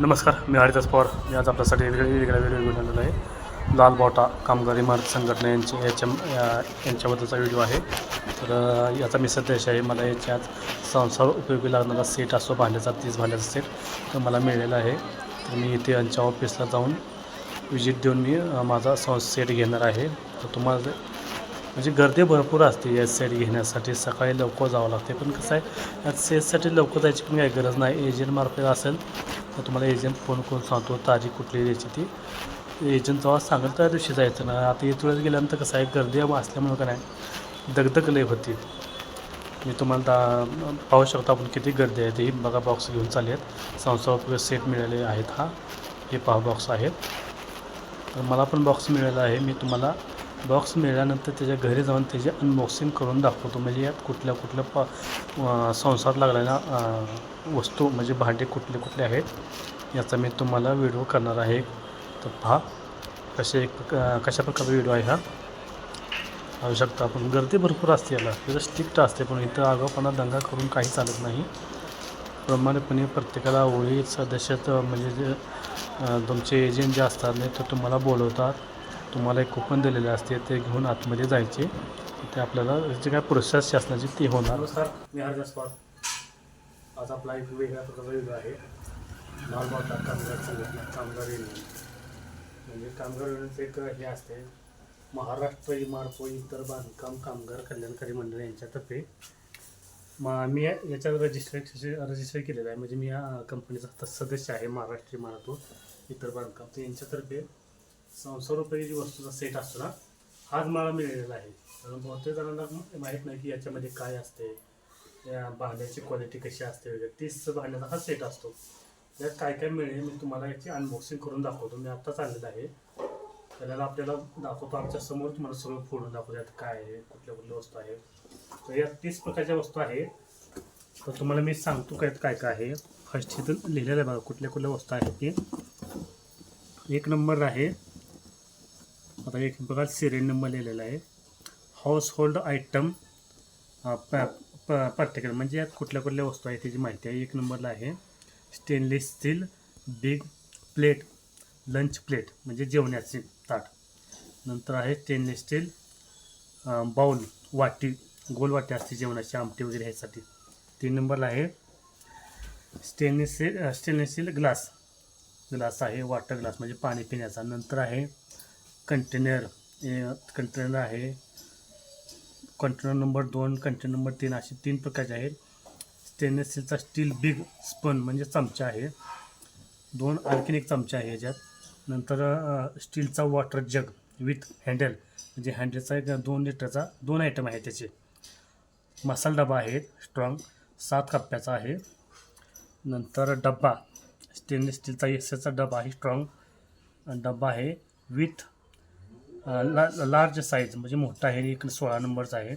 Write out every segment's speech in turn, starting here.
नमस्कार मी हरिदास पवार. मी आज आपल्यासाठी वेगवेगळ्या वेगळ्या व्हिडिओ घेऊन आहे. लाल बोटा कामगार इमारत संघटना यांची याच्या यांच्याबद्दलचा व्हिडिओ आहे. तर याचा मी संदेश आहे मला याच्यात संसार उपयोगी लागणारा सेट असतो भांड्याचा तीस भांड्याचा सेट तर मला मिळालेला आहे. तर मी इथे यांच्या ऑफिसला जाऊन विजिट देऊन मी माझा सं सेट घेणार आहे. तर तुम्हाला म्हणजे गर्दी भरपूर असते या सेट घेण्यासाठी. सकाळी लवकर जावं लागते. पण कसं आहे या सेटसाठी लवकर जायची पण काही गरज नाही. एजंटमार्फत असेल तर तुम्हाला एजंट फोन करून सांगतो तारीख कुठली द्यायची ती एजंट जेव्हा सांगेल त्या दिवशी जायचं ना. आता येत वेळेस गेल्यानंतर कसं आहे गर्दी असल्यामुळं का नाही दगदग लय होती. मी तुम्हाला दा पाहू शकतो आपण किती गर्दी आहे. ती बघा बॉक्स घेऊन चालले आहेत संस्थापक सेट मिळाले आहेत हा. हे पहा बॉक्स आहेत. तर मला पण बॉक्स मिळाला आहे. मी तुम्हाला बॉक्स मिळाल्यानंतर त्याच्या घरी जाऊन त्याचे अनबॉक्सिंग करून दाखवतो. म्हणजे यात कुठल्या कुठल्या प संसार लागलेल्या वस्तू म्हणजे भांडे कुठले कुठले आहेत याचा मी तुम्हाला व्हिडिओ करणार आहे. तर पहा कसे एक कशा प्रकारचा व्हिडिओ आहे हा. पाहू शकता आपण गर्दी भरपूर असते याला. तिथं स्ट्रिक्ट असते पण इथं आगाऊपणा दंगा करून काही चालत नाही. प्रमाणपणे प्रत्येकाला ओळी सदस्यत्व म्हणजे जे तुमचे एजंट जे असतात नाही ते तुम्हाला बोलवतात. तुम्हाला एक कुपन दिलेले असते ते घेऊन आतमध्ये जायचे. ते आपल्याला जे काय प्रोसेस शासनाची ती होणार. नमस्कार मी हरदास पाल आज आपला एक वेगळ्या प्रकारचा युग आहे. लालबागचा कामगार संघटना कामगार युनियन. म्हणजे कामगार युनियनचं एक हे असते. महाराष्ट्र इमारत व इतर बांधकाम कामगार कल्याणकारी मंडळ यांच्यातर्फे मग मी याच्यावर रजिस्ट्रेशन रजिस्टर केलेलं आहे. म्हणजे मी या कंपनीचा सदस्य आहे महाराष्ट्र इमारत व इतर बांधकाम. तर यांच्यातर्फे संसार रुपयाची वस्तूचा सेट असतो ना हाच मला मिळालेला आहे. कारण बहुतेक जणांना माहीत नाही की याच्यामध्ये काय असते या भांड्याची क्वालिटी कशी असते वगैरे. तीस भांड्याचा हा सेट असतो. यात काय काय मिळेल मी तुम्हाला याची अनबॉक्सिंग करून दाखवतो. मी आत्ताच आणलेलं आहे. त्याला आपल्याला दाखवतो. आमच्यासमोर तुम्हाला सगळं फोडून दाखवतो. यात काय आहे कुठल्या कुठल्या वस्तू आहे तर यात तीस प्रकारच्या वस्तू आहे तर तुम्हाला मी सांगतो काय काय काय आहे. फर्स्ट इथं लिहिलेलं आहे बघा कुठल्या कुठल्या वस्तू आहेत ते. एक नंबर आहे. आता एक बघा सिरियल नंबर लिहिलेला आहे. हाऊसहोल्ड आयटम पॅ आयटम पर्टिक्युलर म्हणजे यात कुठल्या कुठल्या वस्तू आहेत त्याची माहिती आहे. एक नंबरला आहे. Stainless steel big plate lunch plate म्हणजे जेवणाचे ताट. नंतर आहे स्टेनलेस स्टील बाऊल वाटी गोल वाटी असते जेवणाची आमटी वगैरे ह्यासाठी. तीन नंबरला आहे. Stainless steel stainless steel glass glass आहे वॉटर ग्लास म्हणजे पाणी पिण्याचा. नंतर आहे कंटेनर कंटेनर आहे. कंटेनर नंबर दोन कंटेनर नंबर तीन असे तीन प्रकारचे आहेत. स्टेनलेस स्टीलचा स्टील बिग स्पन म्हणजे चमचा आहे. दोन आणखीन एक चमचा आहे ह्याच्यात नंतर स्टीलचा वॉटर जग विथ हँडल म्हणजे हँडलचा एक दोन लिटरचा दोन आयटम आहे त्याचे. मसाला डबा आहे स्ट्रॉंग सात कप्प्याचा आहे. नंतर डब्बा स्टेनलेस स्टीलचा एसचा डबा आहे स्ट्रॉंग डब्बा आहे विथ ला लार्ज साईज म्हणजे मोठा आहे एक सोळा नंबरचा आहे.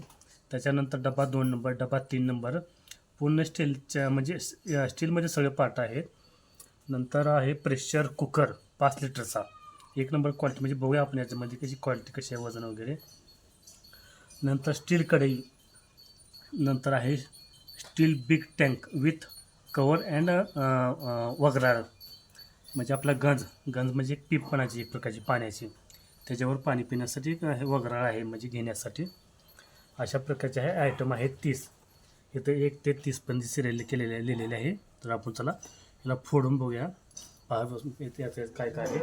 त्याच्यानंतर डबा दोन नंबर डबा तीन नंबर पूर्ण स्टीलच्या म्हणजे स्टीलमध्ये सगळे पार्ट आहेत नंतर आहे प्रेशर कुकर पाच लिटरचा. एक नंबर क्वालिटी म्हणजे बघूया आपण याच्यामध्ये कशी क्वालिटी कशी आहे वजन वगैरे. नंतर स्टील कढई. नंतर आहे steel big tank with cover and वगराळ. म्हणजे आपला गंज. गंज म्हणजे एक पिपणाची एक प्रकारची पाण्याची. त्याच्यावर पाणी पिण्यासाठी हे वगराळ आहे म्हणजे घेण्यासाठी. अशा प्रकारचे आहे आयटम आहेत तीस. इथं एक ते तीसपर्यंत सिरियल केलेले लिहिलेले आहे. तर आपण चला याला फोडून बघूया. पहा बस- याचं काय काय आहे.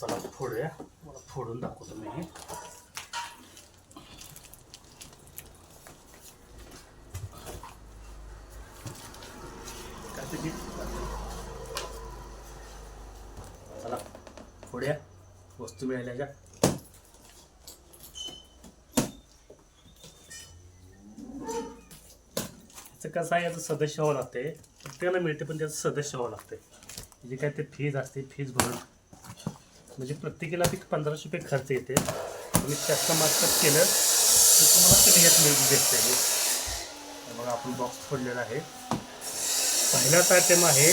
चला फोडूया. मला फोडून दाखवतो मी हे काय त्याची चला थोड्या वस्तू मिळाल्या का कसं आहे याचं सदस्य व्हावं लागते प्रत्येकाला मिळते पण त्याचं सदस्य व्हावं लागते म्हणजे काय ते फीज असते फीज भरून. म्हणजे प्रत्येकीला ती पंधराशे रुपये खर्च येते. तुम्ही जास्त मार्फत केलं तर तुम्हाला कमी यात मिळून भेटते बघा आपण बॉक्स फोडलेला आहे. पहिलाच आयटम आहे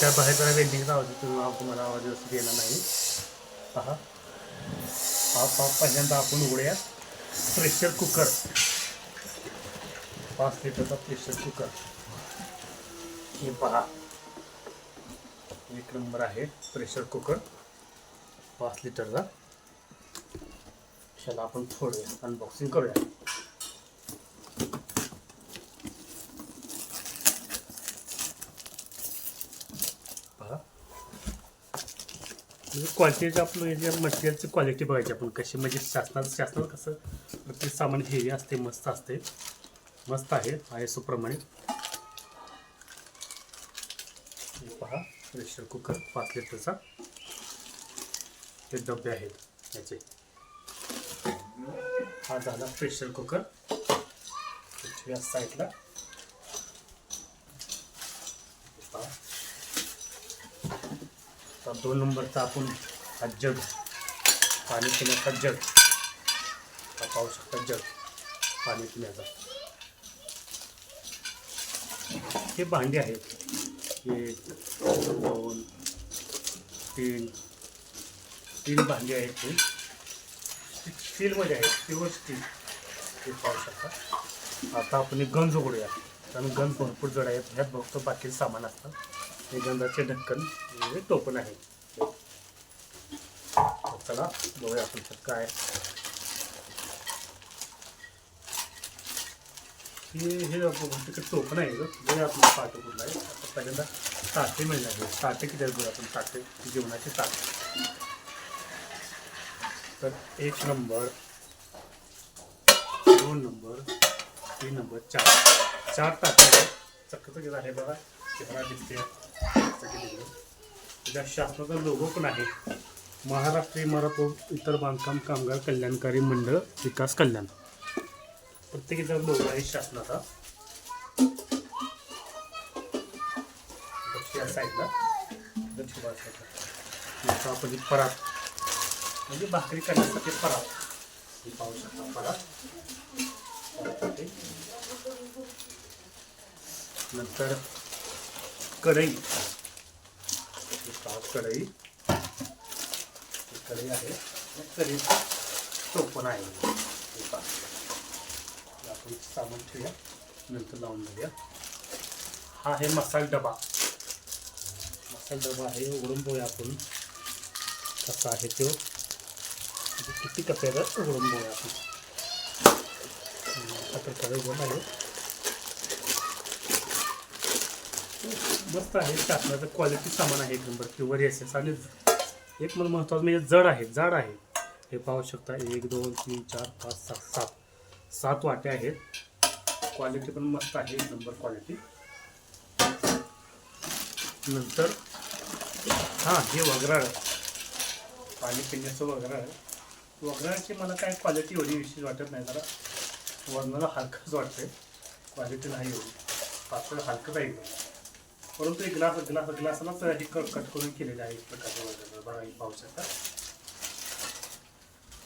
त्या बाहेर जरा वेल्डिंगचा आवाज येतो तुम्हाला- तुम्हाला आवाज व्यवस्थित येणार नाही. पहा. हा पहा पहिल्यांदा आपण उघडूया प्रेशर कुकर पाच लिटरचा प्रेशर कुकर हे पहा. एक नंबर आहे प्रेशर कुकर पाच लिटरचा. चला आपण थोडं अनबॉक्सिंग करूया पहा म्हणजे क्वालिटीचं आपलं जे मटेरियलची क्वालिटी बघायची आपण कशी. म्हणजे शासनात शासनात कसं प्रत्येक सामान हेवी असते मस्त असते. मस्त आहे आय एस ओप्रमाणे पहा प्रेशर कुकर पाच लिटरचा. हे डबे आहेत याचे. हा झाला प्रेशर कुकर साईडला हे पहा आता दोन नंबरचा आपण हा जग पाणी पिण्याचा जग. हा पाहू शकता जग पाणी पिण्याचा. हे भांडी आहेत. एक दोन तीन तीन भांडी आहेत हे. स्टीलमध्ये आहेत प्युअर स्टील. हे पाहू शकता. आता आपण एक गंज उघडूया. कारण गंज भरपूर जड आहेत. ह्यात बघतो बाकी सामान असतात. हे गंजाचे ढक्कन. म्हणजे टोपण आहे. चला बघूया आपण काय. हे हे बहुतेक टोपण आहे बघूया आपण पाठ कुठला आहे. आता पहिल्यांदा साठे मिळणार आहे ताटे किती आहेत बघूया आपण. साठे जेवणाचे साठे तर एक नंबर दोन नंबर तीन नंबर चार. चार ताटे आहेत. चकचकीत आहे बघा. चेहरा दिसते त्याच्या शासनाचा लोगो पण आहे. महाराष्ट्र इमारत इतर बांधकाम कामगार कल्याणकारी मंडळ विकास कल्याण. प्रत्येकीचा लोगो आहे शासनाचा. दक्षिण साईडला दक्षिण साईडला याचा आपण परात म्हणजे भाकरी करण्यासाठी परात हे पाहू शकता परात नंतर कढई पहा कढई कढई आहे ठेवूया नंतर लावून देऊया हा आहे मसाला डबा मसाल डबा आहे उघडून बघूया आपण कसा आहे तो किती कप्याला उघडून बघूया आपण आता कढई आहे मस्त आहे शासनाचं क्वालिटी सामान आहे एक नंबर प्युअर एस एस आणि एक मला महत्त्वाचं म्हणजे जड आहे जाड आहे. हे पाहू शकता एक दोन तीन चार पाच सात सात. सात वाटे आहेत. क्वालिटी पण मस्त आहे एक नंबर क्वालिटी नंतर हां हे वगराळ. पाणी पिण्याचं वगराळ. वगराळची मला काय क्वालिटी एवढी विशेष वाटत नाही जरा. वर्णाला हलकंच वाटतंय. क्वालिटी नाही एवढी. पातळ हलकंच आहे. परंतु एक ग्लास ग्लास ग्लासालाच हे कट कट करून केलेले आहे एक वगैरे बघा हे पाहू शकता.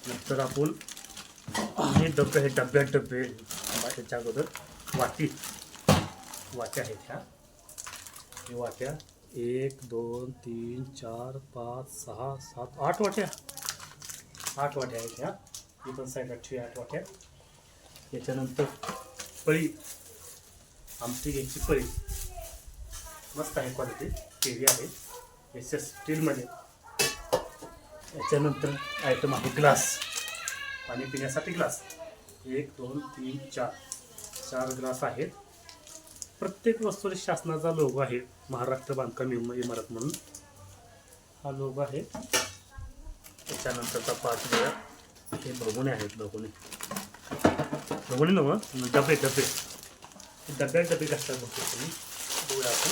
नंतर आपण हे डबे हे डब्यात डबे त्याच्या अगोदर वाटी. वाट्या आहेत ह्या. हे वाट्या. एक दोन तीन चार पाच सहा सात आठ वाट्या. आठ वाट्या आहेत ह्या. ही पण साईड आठवी आठ वाट्या. याच्यानंतर पळी. आमटी घ्यायची पळी. मस्त आहे क्वालिटी टी आहे. एस एस स्टीलमध्ये याच्यानंतर आयटम आहे ग्लास पाणी पिण्यासाठी ग्लास एक दोन तीन चार. चार ग्लास आहेत. प्रत्येक वस्तूला शासनाचा लोगो आहे. महाराष्ट्र बांधकाम इमारत म्हणून. हा लोगो आहे. त्याच्यानंतरचा पाच वेळा हे भगोने आहेत भगोने भगोने नव डबे डबे. डब्यात डबे कसतात बघतो तुम्ही. बघूया आपण.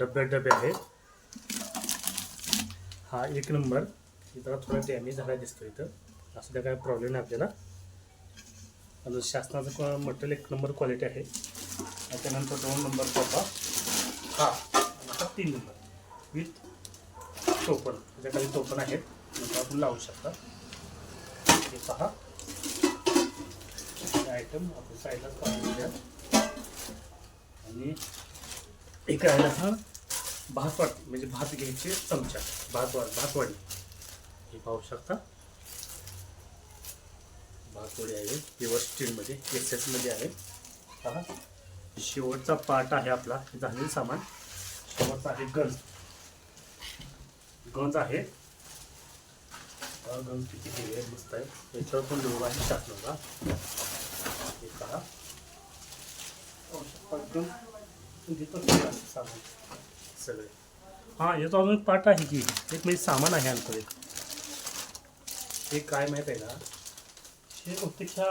डब्या डबे आहेत. हा एक नंबर. हे जरा थोडा डॅमेज झाला दिसतो इथं. असं त्या काय प्रॉब्लेम नाही आपल्याला. अजून शासनाचं मटेरियल एक नंबर क्वालिटी आहे. त्याच्यानंतर दोन नंबर पप्पा हा हा तीन नंबर. विथ टोपण त्याच्याखाली टोपण आहेत. आपण लावू शकता. हे पहा. आयटम आपण साईडलाच काढून द्या आणि एक राहिला हा भात वाट म्हणजे भात घ्यायचे चमचा भात वाट भातवाडी हे पाहू शकता. भातवाडी आहे प्युअर स्टीलमध्ये एस एसमध्ये आहे. पहा. शेवटचा पार्ट आहे आपला झालेलं सामान. शेवटचा आहे गंज. गंज आहे. गंज किती हे आहे मस्त आहे. याच्यावर पण लोक आहे शासनाला हे पहा एकदम देतो सामान? सगळे. हां याचा अजून एक पार्ट आहे की? एक म्हणजे सामान आहे आमचं एक हे काय माहीत आहे ना? हे बहुतेक ह्या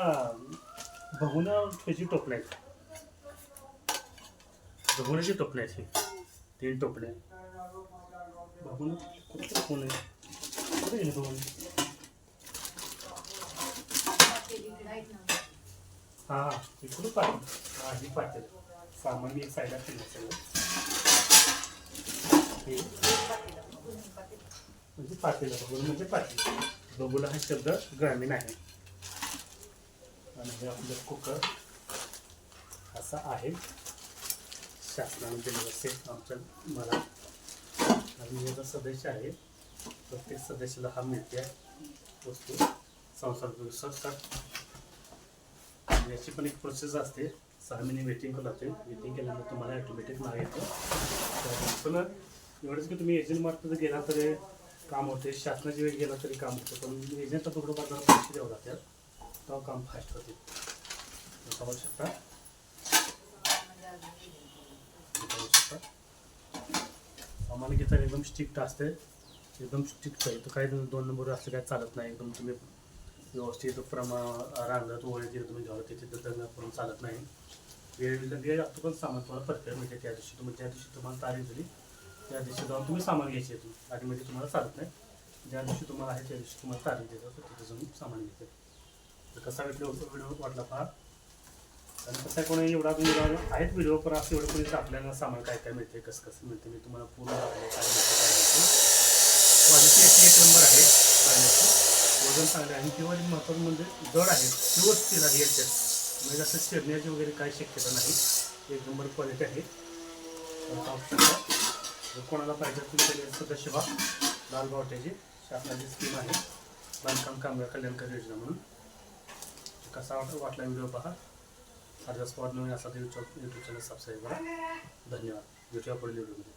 बघून त्याची टोपणे आहेत. बघूनची टोपणे आहेत तीन टोपणे बघून कुठे कोण आहे कुठे गेले बघून हां हां इकडून पाटील हां ही पाटील सामान एक साईडला ठेवलं सगळं. हे. म्हणजे पाटील बघून म्हणजे पाटील बघूला हा शब्द ग्रामीण आहे. आणि हे आपलं कुकर. असा आहे. शासनाने दिलेलं सेट आमच्या मला आणि याचा सदस्य आहे. प्रत्येक सदस्याला हा मिळते. वस्तू संसार संस्कार आणि याची पण एक प्रोसेस असते. सहा महिने वेटिंग करून लागते वेटिंग केल्यानंतर तुम्हाला ॲटोमॅटिक नाव येतं. पण एवढंच की तुम्ही एजंट मार्फत जर गेला तरी काम होते शासनाची वेळ गेला तरी काम होतं. पण एजंटला थोडं बाजार पैसे द्यावं लागतात तेव्हा काम फास्ट होते. तर पाहू शकता. आम्हाला पाहू एकदम स्ट्रिक्ट असते एकदम स्ट्रिक्ट आहे. तर काही दोन नंबर असं काय चालत नाही. एकदम तुम्ही व्यवस्थित प्रमा रांगत ओळख दिलं तुम्ही घ्यावं तिथे तर दंगा करून चालत नाही. वेळ वेळ लागतो पण सामान तुम्हाला परफेक्ट मिळते. त्या दिवशी तुम्ही त्या दिवशी तुम्हाला तारीख दिली. त्या दिवशी जाऊन तुम्ही सामान घ्यायचे तुम्ही आणि म्हणजे तुम्हाला चालत नाही. ज्या दिवशी तुम्हाला आहे त्या दिवशी तुम्हाला तारीख देतात. तर तिथे जाऊन सामान घेते तर कसा व्हिडिओ व्हिडिओ वाटला पहा आणि कसं कोणी एवढा तुम्ही आहेत व्हिडिओ पण असं एवढं कोणी आपल्याला सामान काय काय मिळते कसं कसं मिळते मी तुम्हाला पूर्ण काय मिळते काय क्वालिटी एक नंबर आहे. पाण्याची वजन चांगलं आहे. आणि किंवा महत्त्वाचं म्हणजे जड आहे प्युअर आहे. याच्यात म्हणजे असं चिरण्याची वगैरे काही शक्यता नाही. एक नंबर क्वालिटी आहे. कोणाला पाहिजे तुम्ही सदस्यभा लाल बावट्याची शासनाची स्कीम आहे. बांधकाम कामगार कल्याणकारी योजना म्हणून. कसा वाट वाटला व्हिडिओ पहा. अर्धा स्पॉट नवीन असा तर यूट्यूब यूट्यूब चॅनल सबस्क्राईब करा. धन्यवाद. भेटूया पुढील व्हिडिओमध्ये